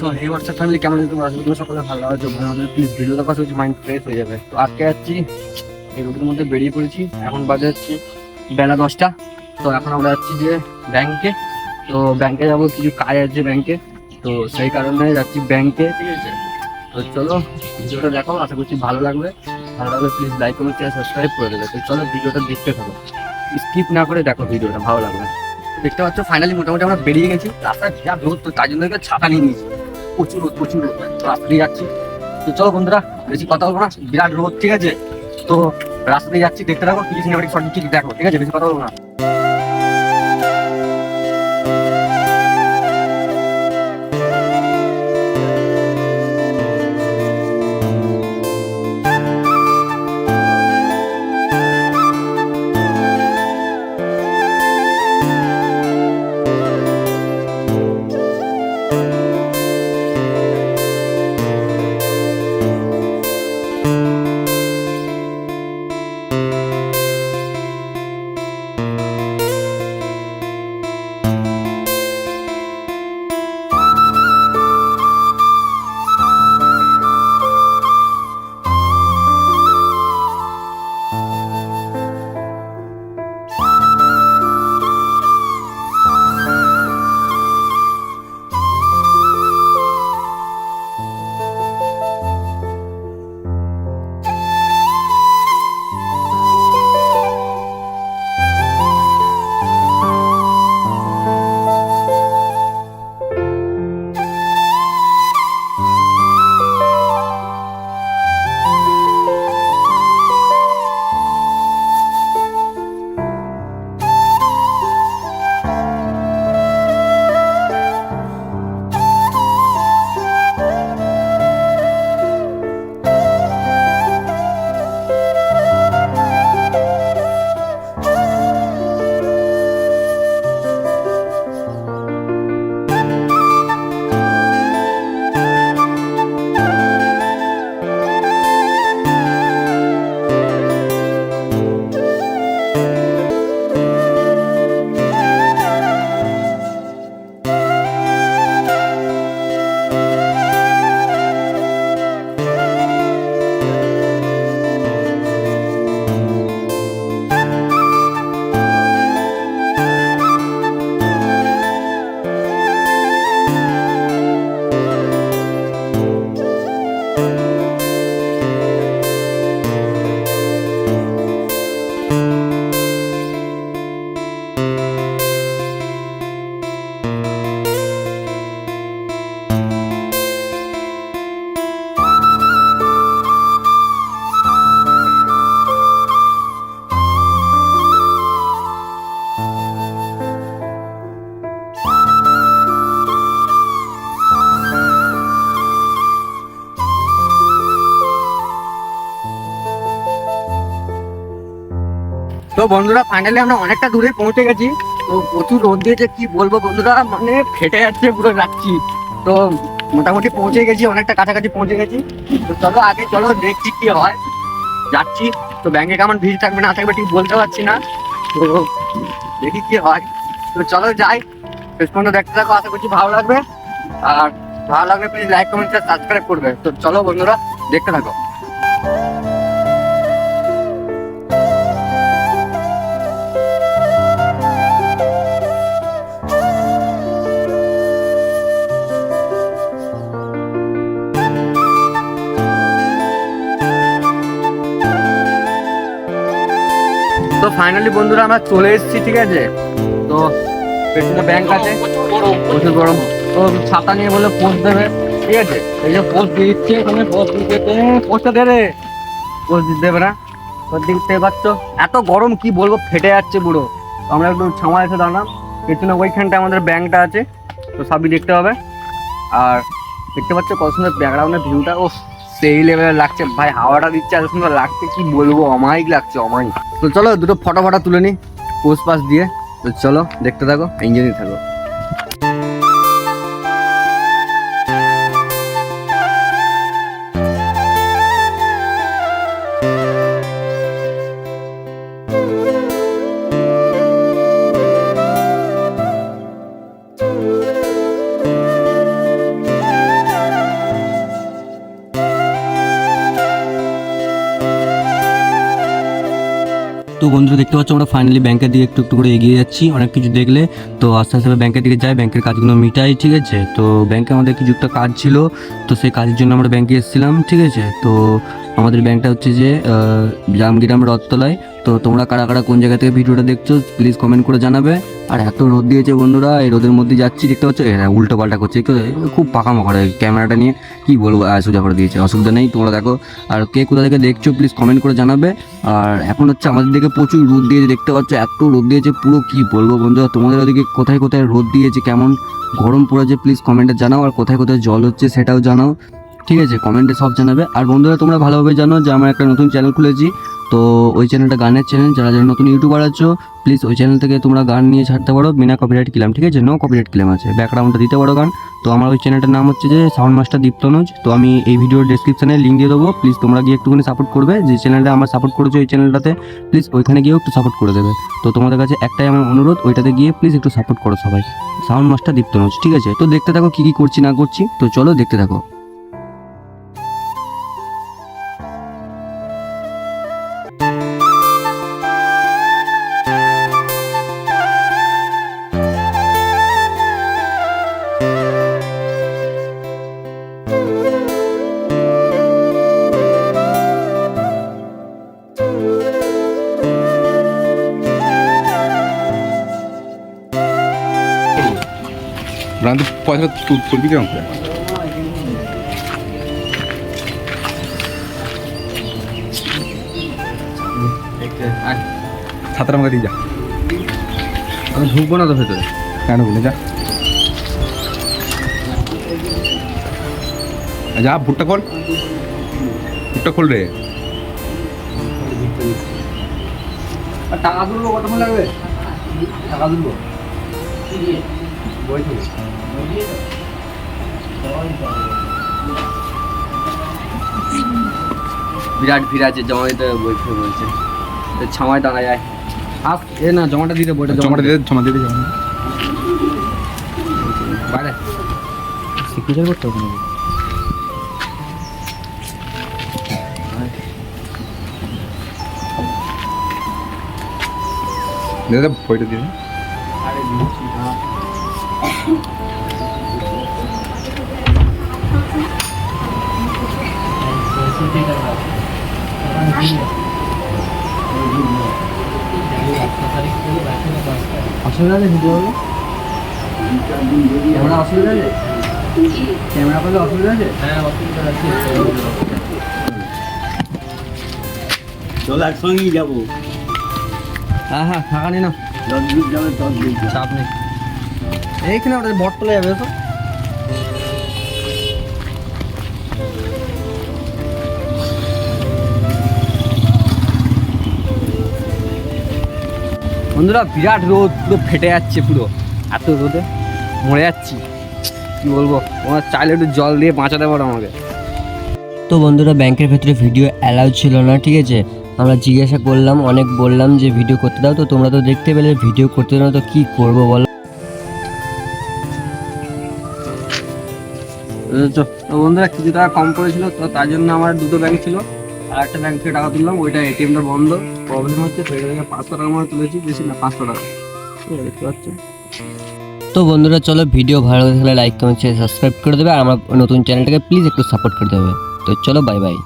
তো এই WhatsApp family কেমন আছে তোমরা? করি সকলে ভালো আছো। ভালো আমাদের প্লিজ ভিডিওটা কাছে হচ্ছে মাইন্ড ফ্রেশ হয়ে যাবে। তো আজকে যাচ্ছি, এই রোডের মধ্যে বেরিয়ে পড়েছি। এখন বাজে হচ্ছে বেলা দশটা। তো এখন আমরা যাচ্ছি যে ব্যাংকে তো ব্যাংকে যাব, কিছু কাজ আছে ব্যাংকে তো সেই কারণে যাচ্ছি ব্যাংকে ঠিক আছে? তো চলো, ভিডিওটা দেখো, আশা করছি ভালো লাগবে। ভালো লাগলে প্লিজ লাইক কমেন্ট সাবস্ক্রাইব করে দেবে। তো চলো, ভিডিওটা দেখতে থাকো। স্কিপ না করে দেখো ভিডিওটা, ভালো লাগবে। দেখতে পাচ্ছ ফাইনালি মোটামুটি আমরা বেরিয়ে গেছি। রাস্তায় যা রোদ তো তার জন্য ছাতা নিয়ে নিয়েছি। প্রচুর রোদ প্রচুর রোদ। রাস্তায় যাচ্ছি। তো চলো বন্ধুরা, বেশি কথা বলব না, বিরাট রোদ, ঠিক আছে? তো রাস্তাতে যাচ্ছি, দেখতে থাকো, কিছু সিনেমাটিক সঠিক দেখো, ঠিক আছে? বেশি কথা বলব না। বন্ধুরা ফাইনালি আমরা অনেকটা দূরে পৌঁছে গেছি। তো প্রচুর রোদ দিয়েছে, কি বলব বন্ধুরা? মানে ফেটে যাচ্ছে পুরো রাখছি তো মোটামুটি পৌঁছে গেছি, অনেকটা কাছাকাছি পৌঁছে গেছি। তো চলো আগে, চলো দেখছি কি হয়। যাচ্ছি। তো ব্যাংকে কেমন ভিড় থাকবে না থাকবে ঠিক বলতে পারছি না। তো দেখি কি হয়। তো চলো যাই। শেষ পর্যন্ত দেখতে থাকো, আশা করছি ভালো লাগবে। আর ভালো লাগলে প্লিজ লাইক কমেন্ট সাবস্ক্রাইব করবে। তো চলো বন্ধুরা, দেখতে থাকো। ফাইনালি বন্ধুরা, আমরা চলে এসেছি, ঠিক আছে? তো পেছনে ব্যাংক আছে। প্রচুর গরম। তো ছাতা নিয়ে বলে পোস্ট দেবে, ঠিক আছে? এই যে পোস্ট দিয়ে দিচ্ছে এখানে পোস্ট দিতে। পোস্টটা দেবে পোস্ট দিতে দেবে না। দেখতে পাচ্ছ। এত গরম, কি বলব, ফেটে যাচ্ছে তো আমরা একটু ছামা এসে দাঁড়ালাম। পেছনে ওইখানটা আমাদের ব্যাংকটা আছে। তো সবই দেখতে হবে। আর দেখতে পাচ্ছ কত সুন্দর ব্যাকগ্রাউন্ডের ভিউটা ও সেই লেভেলের লাগছে। ভাই, হাওয়াটা দিচ্ছে, এত সুন্দর লাগছে, কি বলব? অমায়িক লাগছে, অমায়িক। তো চলো, দুটো ফটো ফটো তুলে নি, পোস্ট পাস দিয়ে। তো চলো, দেখতে থাকো এনজয় থাকো। তো বন্ধুরা দেখতে পাচ্ছ আমরা ফাইনালি ব্যাংকের দিকে একটু একটু করে এগিয়ে যাচ্ছি। অনেক কিছু দেখলে তো আস্তে আস্তে ব্যাংকের দিকে যাই ব্যাংকের কাজগুলো মিটাই, ঠিক আছে? তো ব্যাংকে আমাদের কিছু একটা কাজ ছিল, তো সেই কাজের জন্য আমরা ব্যাংকে এসেছিলাম, ঠিক আছে? তো আমাদের ব্যাংকটা হচ্ছে যে জামগিরাম রথতলায়। তো তোমরা কারা কারা কোন জায়গা থেকে ভিডিওটা দেখছ প্লিজ কমেন্ট করে জানাবে। আর এত রোদ দিয়েছে বন্ধুরা, এই রোদের মধ্যে যাচ্ছি, দেখতে পাচ্ছ? এরা উল্টো পাল্টা করছে খুব পাকামো করে ক্যামেরাটা নিয়ে কি বলব সোজা করে দিয়েছে, অসুবিধা নেই, তোমরা দেখো। আর কে কোথা থেকে দেখছ প্লিজ কমেন্ট করে জানাবে। আর এখন হচ্ছে আমাদের দিকে প্রচুর রোদ দিয়েছে, দেখতে পাচ্ছ? এত রোদ দিয়েছে, পুরো কি বলব বন্ধুরা, তোমাদের ওদিকে কোথায় কোথায় রোদ দিয়েছে, কেমন গরম পড়েছে প্লিজ কমেন্টে জানাও, আর কোথায় কোথায় জল হচ্ছে সেটাও জানাও। ঠিক আছে, কমেন্টে সব জানাবে। আর বন্ধুরা, তোমরা ভালোভাবে জানো যে আমার একটা নতুন চ্যানেল খুলেছি। তো ওই চ্যানেলটা গানের চ্যানেল। যারা যারা নতুন ইউটিউবার আছো প্লিজ ওই চ্যানেল থেকে তোমরা গান নিয়ে ছাড়তে পারো। বিনা কপিরাইট ক্লেম ঠিক আছে? নো কপিরাইট ক্লেম আছে। ব্যাকগ্রাউন্ডটা দিতে পারো গান। তো আমার ওই চ্যানেলটার নাম হচ্ছে যে সাউন্ড মাস্টার দীপ্তনুজ তো আমি এই ভিডিওর ডেসক্রিপশনে লিঙ্ক দিয়ে দেবো। প্লিজ তোমরা গিয়ে একটুখানি সাপোর্ট করবে। যে চ্যানেলটা আমার সাপোর্ট করেছ ওই চ্যানেলটাতে প্লিজ ওইখানে গিয়েও একটু সাপোর্ট করে দেবে। তো তোমাদের কাছে একটাই আমার অনুরোধ, ওইটাতে গিয়ে প্লিজ একটু সাপোর্ট করো সবাই। সাউন্ড মাস্টার দীপ্তনুজ ঠিক আছে? তো দেখতে থাকো কী কী করছি, না করছি। তো চলো দেখতে থাকো। রান্তে পয়সা তু- তুলবি কেমন করে? ছাতার আমাকে দিয়ে যা। আমি ঢুকবো না তো ভেতরে। কেন বলে যা। যা ভুট্টা খোল। ভুট্টা খোল রে। টাকা তুলবো কতক্ষণ লাগবে? টাকা তুলবো। বই থেকে বিরাট ভিড় আছে জমা দিতে হবে বই থেকে বলছে তো ছামায় টানা যায়। আস এ না জমাটা দিতে বইটা জমাটা দিতে। জমা দিয়ে দে, জমা বাইরে। সিগনেচার করতে হবে দে দে, বইটা দিয়ে দে। আরে অসুবিধা আছে ভিডিও হলো ক্যামেরা অসুবিধা আছে ক্যামেরা করলে অসুবিধা আছে হ্যাঁ অসুবিধা আছে চল একসঙ্গেই যাব। হ্যাঁ হ্যাঁ ফাঁকা নেই না। দশ দিন যাবে দশ দিন চাপ নেই। এইখানে ওটা বট তোলা যাবে তো বন্ধুরা, বিরাট রোদ, পুরো ফেটে যাচ্ছে পুরো। এত রোদে মরে যাচ্ছি। কি বলব তোমার চাইলে একটু জল দিয়ে বাঁচাতে পারো আমাকে। তো বন্ধুরা, ব্যাংকের ভেতরে ভিডিও অ্যালাউ ছিল না, ঠিক আছে? আমরা জিজ্ঞাসা করলাম, অনেক বললাম যে ভিডিও করতে দাও, তো তোমরা তো দেখতে পেলে ভিডিও করতে দাও, তো কি করব বলো? তো বন্ধুরা, কিছু টাকা কম পড়েছিল, তো তার জন্য আমার দুটো ব্যাংক ছিল। আর একটা ব্যাংক থেকে টাকা তুললাম, ওইটা এটিএমটা বন্ধ। প্রবলেম হচ্ছে তো এটা থেকে পাঁচশো টাকা মতো তুলেছি, বেশি না, পাঁচশো টাকা। দেখতে পাচ্ছ তো বন্ধুরা, চলো ভিডিও ভালো লাগলে লাইক কমেন্ট সাবস্ক্রাইব করে দেবে, আর আমার নতুন চ্যানেলটাকে প্লিজ একটু সাপোর্ট করে দেবে। তো চলো বাই বাই